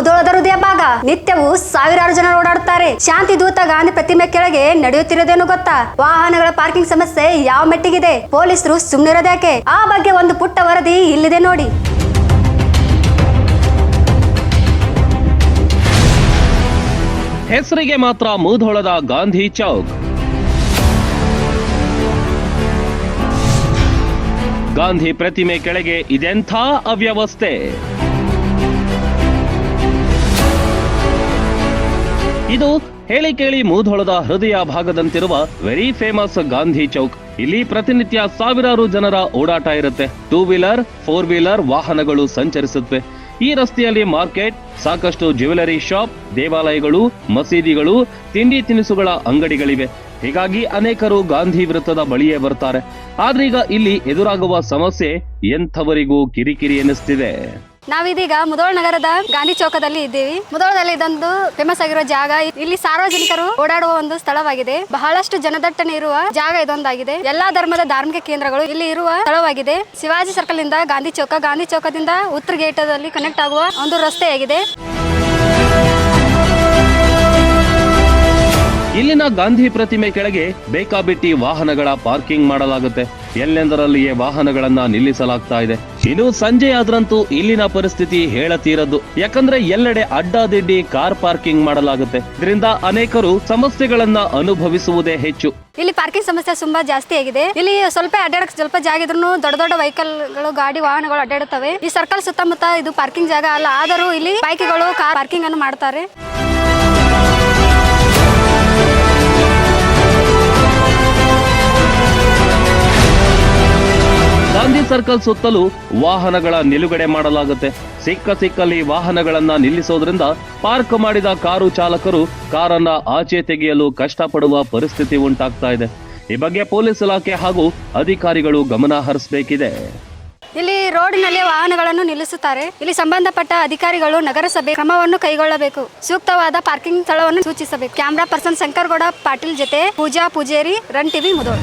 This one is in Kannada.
ಮುದೋಳದ ಹೃದಯ ಭಾಗ. ನಿತ್ಯವೂ ಸಾವಿರಾರು ಜನ ಓಡಾಡುತ್ತಾರೆ. ಶಾಂತಿ ದೂತ ಗಾಂಧಿ ಪ್ರತಿಮೆ ಕೆಳಗೆ ನಡೆಯುತ್ತಿರೋದೇನು ಗೊತ್ತಾ? ವಾಹನಗಳ ಪಾರ್ಕಿಂಗ್ ಸಮಸ್ಯೆ ಯಾವ ಮೆಟ್ಟಿಗಿದೆ? ಪೊಲೀಸರು ಸುಮ್ಮನಿರೋದ್ಯಾಕೆ ಆ ಬಗ್ಗೆ ಒಂದು ಪುಟ್ಟ ವರದಿ ಇಲ್ಲಿದೆ ನೋಡಿ. ಹೆಸರಿಗೆ ಮಾತ್ರ ಮೂಧೋಳದ ಗಾಂಧಿ ಚೌಕ್. ಗಾಂಧಿ ಪ್ರತಿಮೆ ಕೆಳಗೆ ಇದೆಂಥ ಅವ್ಯವಸ್ಥೆ? ಇದು ಹೇಳಿ ಕೇಳಿ ಮೂಧೋಳದ ಹೃದಯ ಭಾಗದಂತಿರುವ ವೆರಿ ಫೇಮಸ್ ಗಾಂಧಿ ಚೌಕ್. ಇಲ್ಲಿ ಪ್ರತಿನಿತ್ಯ ಸಾವಿರಾರು ಜನರ ಓಡಾಟ ಇರುತ್ತೆ. ಟೂ ವೀಲರ್ ಫೋರ್ ವೀಲರ್ ವಾಹನಗಳು ಸಂಚರಿಸುತ್ತವೆ ಈ ರಸ್ತೆಯಲ್ಲಿ ಮಾರ್ಕೆಟ್, ಸಾಕಷ್ಟು ಜ್ಯುವೆಲರಿ ಶಾಪ್ ದೇವಾಲಯಗಳು, ಮಸೀದಿಗಳು, ತಿಂಡಿ ತಿನಿಸುಗಳ ಅಂಗಡಿಗಳಿವೆ. ಹೀಗಾಗಿ ಅನೇಕರು ಗಾಂಧಿ ವೃತ್ತದ ಬಳಿಯೇ ಬರ್ತಾರೆ. ಆದ್ರೀಗ ಇಲ್ಲಿ ಎದುರಾಗುವ ಸಮಸ್ಯೆ ಎಂಥವರಿಗೂ ಕಿರಿಕಿರಿ ಎನಿಸ್ತಿದೆ. ನಾವಿದೀಗ ಮುದೋಳ ನಗರದ ಗಾಂಧಿ ಚೌಕದಲ್ಲಿ ಇದ್ದೀವಿ. ಮುದೋಳದಲ್ಲಿ ಇದೊಂದು ಫೇಮಸ್ ಆಗಿರೋ ಜಾಗ. ಇಲ್ಲಿ ಸಾರ್ವಜನಿಕರು ಓಡಾಡುವ ಒಂದು ಸ್ಥಳವಾಗಿದೆ. ಬಹಳಷ್ಟು ಜನದಟ್ಟಣೆ ಇರುವ ಜಾಗ ಇದೊಂದಾಗಿದೆ. ಎಲ್ಲಾ ಧರ್ಮದ ಧಾರ್ಮಿಕ ಕೇಂದ್ರಗಳು ಇಲ್ಲಿ ಇರುವ ಸ್ಥಳವಾಗಿದೆ. ಶಿವಾಜಿ ಸರ್ಕಲ್ನಿಂದ ಗಾಂಧಿ ಚೌಕ, ಗಾಂಧಿ ಚೌಕದಿಂದ ಉತ್ತರ ಗೇಟದಲ್ಲಿ ಕನೆಕ್ಟ್ ಆಗುವ ಒಂದು ರಸ್ತೆಯಾಗಿದೆ. ಇಲ್ಲಿನ ಗಾಂಧಿ ಪ್ರತಿಮೆ ಕೆಳಗೆ ಬೇಕಾಬಿಟ್ಟಿ ವಾಹನಗಳ ಪಾರ್ಕಿಂಗ್ ಮಾಡಲಾಗುತ್ತೆ. ಎಲ್ಲೆಂದರಲ್ಲಿಯೇ ವಾಹನಗಳನ್ನ ನಿಲ್ಲಿಸಲಾಗ್ತಾ ಇದೆ. ಇನ್ನು ಸಂಜೆ ಆದ್ರಂತೂ ಇಲ್ಲಿನ ಪರಿಸ್ಥಿತಿ ಹೇಳತೀರದ್ದು. ಯಾಕಂದ್ರೆ ಎಲ್ಲೆಡೆ ಅಡ್ಡಾದಿಡ್ಡಿ ಕಾರ್ ಪಾರ್ಕಿಂಗ್ ಮಾಡಲಾಗುತ್ತೆ. ಇದರಿಂದ ಅನೇಕರು ಸಮಸ್ಯೆಗಳನ್ನ ಅನುಭವಿಸುವುದೇ ಹೆಚ್ಚು. ಇಲ್ಲಿ ಪಾರ್ಕಿಂಗ್ ಸಮಸ್ಯೆ ತುಂಬಾ ಜಾಸ್ತಿ ಆಗಿದೆ. ಇಲ್ಲಿ ಸ್ವಲ್ಪ ಅಡ್ಡಾಡಕ್ ಸ್ವಲ್ಪ ಜಾಗ ಇದ್ರೂ ದೊಡ್ಡ ದೊಡ್ಡ ವೆಹಿಕಲ್ಗಳು, ಗಾಡಿ ವಾಹನಗಳು ಅಡ್ಡಾಡುತ್ತವೆ. ಈ ಸರ್ಕಲ್ ಸುತ್ತಮುತ್ತ ಇದು ಪಾರ್ಕಿಂಗ್ ಜಾಗ ಅಲ್ಲ. ಆದರೂ ಇಲ್ಲಿ ಬೈಕ್ಗಳು, ಕಾರ್ ಪಾರ್ಕಿಂಗ್ ಅನ್ನು ಮಾಡ್ತಾರೆ. ಸರ್ಕಲ್ ಸುತ್ತಲೂ ವಾಹನಗಳ ನಿಲುಗಡೆ ಮಾಡಲಾಗುತ್ತೆ. ಸಿಕ್ಕ ಸಿಕ್ಕಲ್ಲಿ ವಾಹನಗಳನ್ನ ನಿಲ್ಲಿಸೋದ್ರಿಂದ ಪಾರ್ಕ್ ಮಾಡಿದ ಕಾರು ಚಾಲಕರು ಕಾರನ್ನ ಆಚೆ ತೆಗೆಯಲು ಕಷ್ಟಪಡುವ ಪರಿಸ್ಥಿತಿ ಉಂಟಾಗ್ತಾ ಇದೆ. ಈ ಬಗ್ಗೆ ಪೊಲೀಸ್ ಇಲಾಖೆ ಹಾಗೂ ಅಧಿಕಾರಿಗಳು ಗಮನ ಹರಿಸಬೇಕಿದೆ. ಇಲ್ಲಿ ರೋಡಿನಲ್ಲಿ ವಾಹನಗಳನ್ನು ನಿಲ್ಲಿಸುತ್ತಾರೆ. ಇಲ್ಲಿ ಸಂಬಂಧಪಟ್ಟ ಅಧಿಕಾರಿಗಳು ನಗರಸಭೆ ಕ್ರಮವನ್ನು ಕೈಗೊಳ್ಳಬೇಕು. ಸೂಕ್ತವಾದ ಪಾರ್ಕಿಂಗ್ ಸ್ಥಳವನ್ನು ಸೂಚಿಸಬೇಕು. ಕ್ಯಾಮ್ರಾ ಪರ್ಸನ್ ಶಂಕರ್ಗೌಡ, ಪಾಟೀಲ್ ಜೊತೆ Pooja Pujeri, run TV Mudhol.